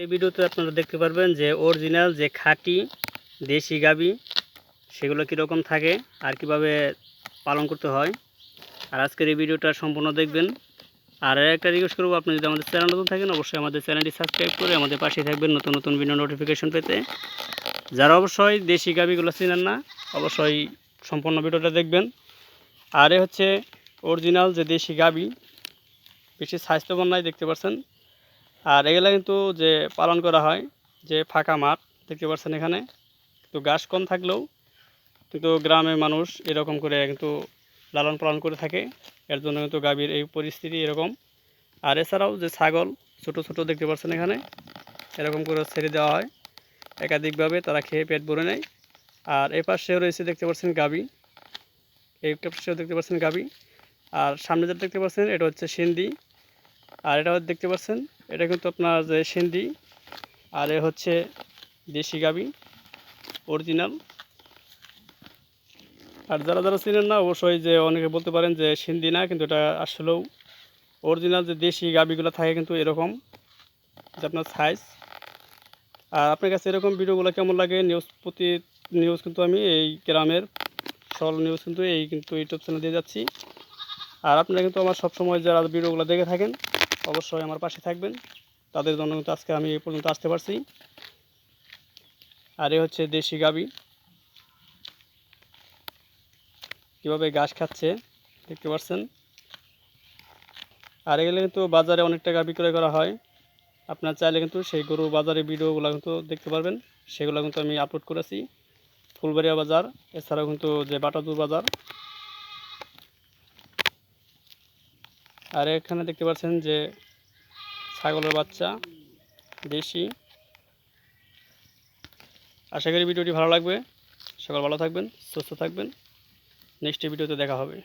এই ভিডিওতে আপনারা দেখতে পারবেন যে অরিজিনাল যে খাঁটি দেশি গাবি, সেগুলো কীরকম থাকে আর কীভাবে পালন করতে হয়। আর আজকের এই ভিডিওটা সম্পূর্ণ দেখবেন। আর একটা রিকোয়েস্ট করব, আপনি যদি আমাদের চ্যানেল নতুন থাকেন, অবশ্যই আমাদের চ্যানেলটি সাবস্ক্রাইব করে আমাদের পাশে থাকবেন নতুন নতুন ভিডিও নোটিফিকেশন পেতে। যারা অবশ্যই দেশি গাবিগুলো চিনেন না, অবশ্যই সম্পূর্ণ ভিডিওটা দেখবেন। আর এ হচ্ছে অরিজিনাল যে দেশি গাবি, বেশি স্বাস্থ্যবান নাই দেখতে পাচ্ছেন। আর এগুলা কিন্তু যে পালন করা হয়, যে ফাঁকা মাঠ, দেখতে পাচ্ছেন এখানে তো ঘাস কম থাকলেও কিন্তু গ্রামের মানুষ এরকম করে কিন্তু লালন পালন করে থাকে। এর জন্য কিন্তু গাভীর এই পরিস্থিতি এরকম। আর এছাড়াও যে ছাগল, ছোট ছোট দেখতে পাচ্ছেন এখানে, এরকম করে ছেড়ে দেওয়া হয়। একাধিকভাবে তারা খেয়ে পেট ভরে নেয়। আর এই পাশেও রয়েছে দেখতে পাচ্ছেন গাভী। এই পাশেও দেখতে পাচ্ছেন গাভী। আর সামনে যেটা দেখতে পাচ্ছেন, এটা হচ্ছে সিন্ধি। আর এটা দেখতে পাচ্ছেন এটা কিন্তু আপনার যে সিন্ধি, আর এ হচ্ছে দেশি গাবি অরিজিনাল আর যারা যারা চিনেন না, অবশ্যই যে অনেকে বলতে পারেন যে সিন্ধি না, কিন্তু এটা আসলেও অরিজিনাল যে দেশি গাবিগুলো থাকে কিন্তু এরকম, যে আপনার সাইজ আর আপনার কাছে এরকম ভিডিওগুলো কেমন লাগে নিউজ প্রতি নিউজ কিন্তু আমি এই গ্রামের সরল নিউজ কিন্তু এই কিন্তু ইউটিউব চ্যানেল দিয়ে যাচ্ছি। আর আপনারা কিন্তু আমার সবসময় যারা ভিডিওগুলো দেখে থাকেন অবশ্যই আমার পাশে থাকবেন। তাদের জন্য কিন্তু আজকে আমি এই পর্যন্ত আসতে পারছি। আর এ হচ্ছে দেশি গাবি। কীভাবে ঘাস খাচ্ছে, দেখতে পাচ্ছেন আর এগুলো কিন্তু বাজারে অনেক টাকা বিক্রয় করা হয়। আপনার চাইলে কিন্তু সেই গরু বাজারে ভিডিওগুলো কিন্তু দেখতে পারবেন। সেগুলো কিন্তু আমি আপলোড করেছি। ফুলবাড়িয়া বাজার, এছাড়াও কিন্তু যে বাটাদুর বাজার আর এখানে দেখতে পাচ্ছেন যে ছাগলের বাচ্চা, দেশি। আশা করি ভিডিওটি ভালো লাগবে। সকাল ভালো থাকবেন, সুস্থ থাকবেন। নেক্সট ভিডিওতে দেখা হবে।